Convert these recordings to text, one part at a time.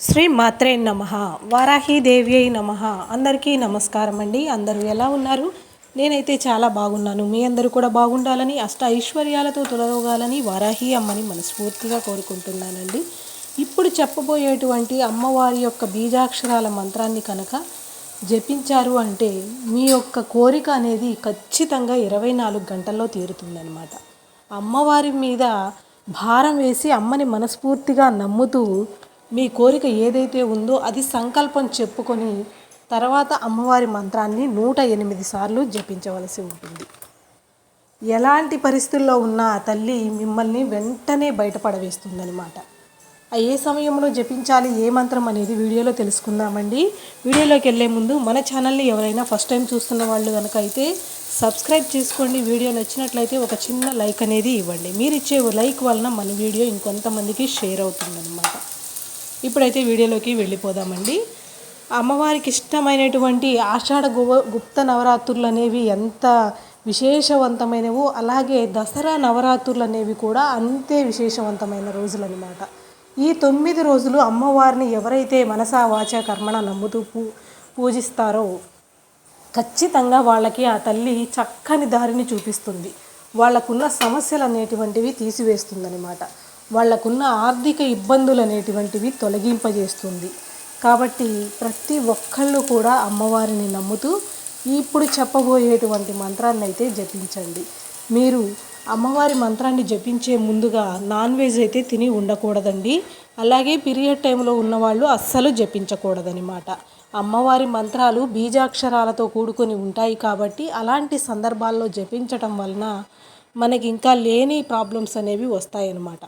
శ్రీ మాత్రే నమ. వారాహీదేవి అయి నమ. అందరికీ నమస్కారం అండి. అందరూ ఎలా ఉన్నారు? నేనైతే చాలా బాగున్నాను. మీ అందరూ కూడా బాగుండాలని అష్ట ఐశ్వర్యాలతో తొలగాలని వారాహి అమ్మని మనస్ఫూర్తిగా కోరుకుంటున్నానండి. ఇప్పుడు చెప్పబోయేటువంటి అమ్మవారి యొక్క బీజాక్షరాల మంత్రాన్ని కనుక జపించారు అంటే మీ యొక్క కోరిక అనేది ఖచ్చితంగా ఇరవై నాలుగు గంటల్లో తీరుతుందనమాట అమ్మవారి మీద భారం వేసి అమ్మని మనస్ఫూర్తిగా నమ్ముతూ మీ కోరిక ఏదైతే ఉందో అది సంకల్పం చెప్పుకొని తర్వాత అమ్మవారి మంత్రాన్ని నూట ఎనిమిది సార్లు జపించవలసి ఉంటుంది. ఎలాంటి పరిస్థితుల్లో ఉన్న ఆ తల్లి మిమ్మల్ని వెంటనే బయటపడవేస్తుందనమాట ఏ సమయంలో జపించాలి ఏ మంత్రం అనేది వీడియోలో తెలుసుకుందామండి. వీడియోలోకి వెళ్ళే ముందు మన ఛానల్ని ఎవరైనా ఫస్ట్ టైం చూస్తున్న వాళ్ళు కనుక అయితే సబ్స్క్రైబ్ చేసుకోండి. వీడియో నచ్చినట్లయితే ఒక చిన్న లైక్ అనేది ఇవ్వండి. మీరు ఇచ్చే లైక్ వలన మన వీడియో ఇంకొంతమందికి షేర్ అవుతుందన్నమాట. ఇప్పుడైతే వీడియోలోకి వెళ్ళిపోదామండి. అమ్మవారికి ఇష్టమైనటువంటి ఆషాఢ గు గుప్త నవరాత్రులు అనేవి ఎంత విశేషవంతమైనవో అలాగే దసరా నవరాత్రులు అనేవి కూడా అంతే విశేషవంతమైన రోజులు అనమాట ఈ తొమ్మిది రోజులు అమ్మవారిని ఎవరైతే మనసా వాచ కర్మణ నమ్ముతూ పూ పూజిస్తారో ఖచ్చితంగా వాళ్ళకి ఆ తల్లి చక్కని దారిని చూపిస్తుంది. వాళ్ళకున్న సమస్యలు అనేటువంటివి తీసివేస్తుందనమాట వాళ్ళకున్న ఆర్థిక ఇబ్బందులు అనేటువంటివి తొలగింపజేస్తుంది. కాబట్టి ప్రతి ఒక్కళ్ళు కూడా అమ్మవారిని నమ్ముతూ ఇప్పుడు చెప్పబోయేటువంటి మంత్రాన్ని అయితే జపించండి. మీరు అమ్మవారి మంత్రాన్ని జపించే ముందుగా నాన్ వెజ్ అయితే తిని ఉండకూడదండి. అలాగే పీరియడ్ టైంలో ఉన్నవాళ్ళు అస్సలు జపించకూడదనమాట అమ్మవారి మంత్రాలు బీజాక్షరాలతో కూడుకొని ఉంటాయి కాబట్టి అలాంటి సందర్భాల్లో జపించటం వలన మనకి ఇంకా లేని ప్రాబ్లమ్స్ అనేవి వస్తాయన్నమాట.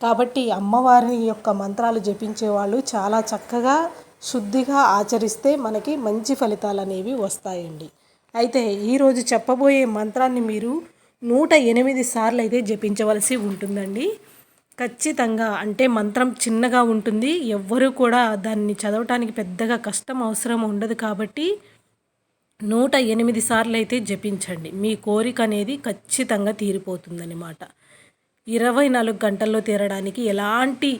కాబట్టి అమ్మవారి యొక్క మంత్రాలు జపించే వాళ్ళు చాలా చక్కగా శుద్ధిగా ఆచరిస్తే మనకి మంచి ఫలితాలు అనేవి వస్తాయండి. అయితే ఈరోజు చెప్పబోయే మంత్రాన్ని మీరు నూట ఎనిమిది సార్లు అయితే జపించవలసి ఉంటుందండి. ఖచ్చితంగా అంటే మంత్రం చిన్నగా ఉంటుంది. ఎవ్వరూ కూడా దాన్ని చదవటానికి పెద్దగా కష్టం అవసరం ఉండదు కాబట్టి నూట ఎనిమిది సార్లు అయితే జపించండి. మీ కోరిక అనేది ఖచ్చితంగా తీరిపోతుందన్నమాట. ఇరవై నాలుగు గంటల్లో తీరడానికి ఎలాంటి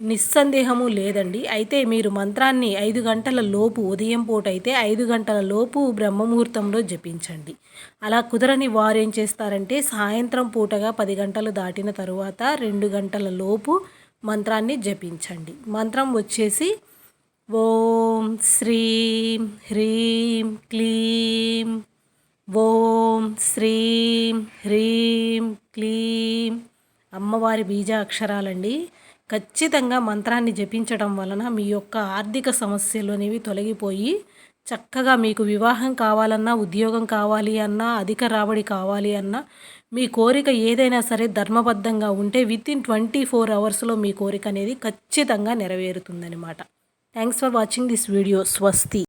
నిస్సందేహము లేదండి. అయితే మీరు మంత్రాన్ని ఐదు గంటల లోపు ఉదయం పూట అయితే ఐదు గంటల లోపు బ్రహ్మముహూర్తంలో జపించండి. అలా కుదరని వారు ఏం చేస్తారంటే సాయంత్రం పూటగా పది గంటలు దాటిన తరువాత రెండు గంటల లోపు మంత్రాన్ని జపించండి. మంత్రం వచ్చేసి ఓం శ్రీం హ్రీం క్లీం ఓం శ్రీం హ్రీం క్లీం అమ్మవారి బీజ అక్షరాలండి ఖచ్చితంగా మంత్రాన్ని జపించడం వలన మీ యొక్క ఆర్థిక సమస్యలు అనేవి తొలగిపోయి చక్కగా మీకు వివాహం కావాలన్నా ఉద్యోగం కావాలి అన్నా అధిక రాబడి కావాలి అన్నా మీ కోరిక ఏదైనా సరే ధర్మబద్ధంగా ఉంటే విత్ ఇన్ ట్వంటీ ఫోర్ అవర్స్లో మీ కోరిక అనేది ఖచ్చితంగా నెరవేరుతుందనమాట thanks for watching this video స్వస్తి